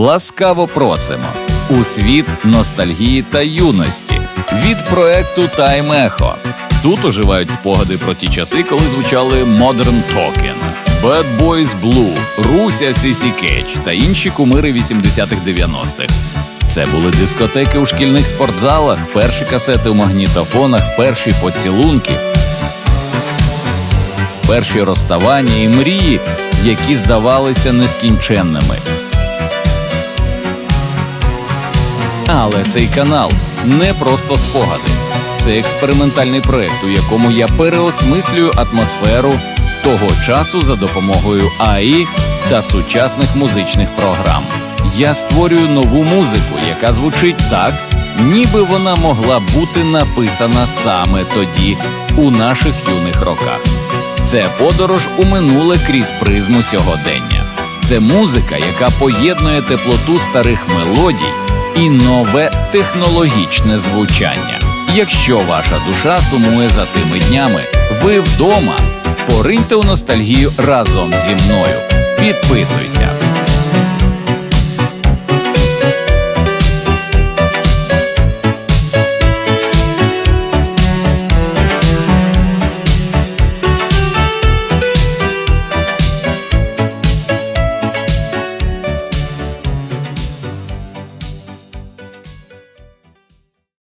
Ласкаво просимо у світ ностальгії та юності від проекту Echo. Тут оживають спогади про ті часи, коли звучали Modern Talking, Bad Boys Blue, Руся CC Cage та інші кумири 80-х-90-х. Це були дискотеки у шкільних спортзалах, перші касети у магнітофонах, перші поцілунки, перші розставання і мрії, які здавалися нескінченними. Але цей канал не просто спогади. Це експериментальний проект, у якому я переосмислюю атмосферу того часу за допомогою АІ та сучасних музичних програм. Я створюю нову музику, яка звучить так, ніби вона могла бути написана саме тоді, у наших юних роках. Це подорож у минуле крізь призму сьогодення. Це музика, яка поєднує теплоту старих мелодій і нове технологічне звучання. Якщо ваша душа сумує за тими днями, ви вдома. Пориньте у ностальгію разом зі мною. Підписуйся.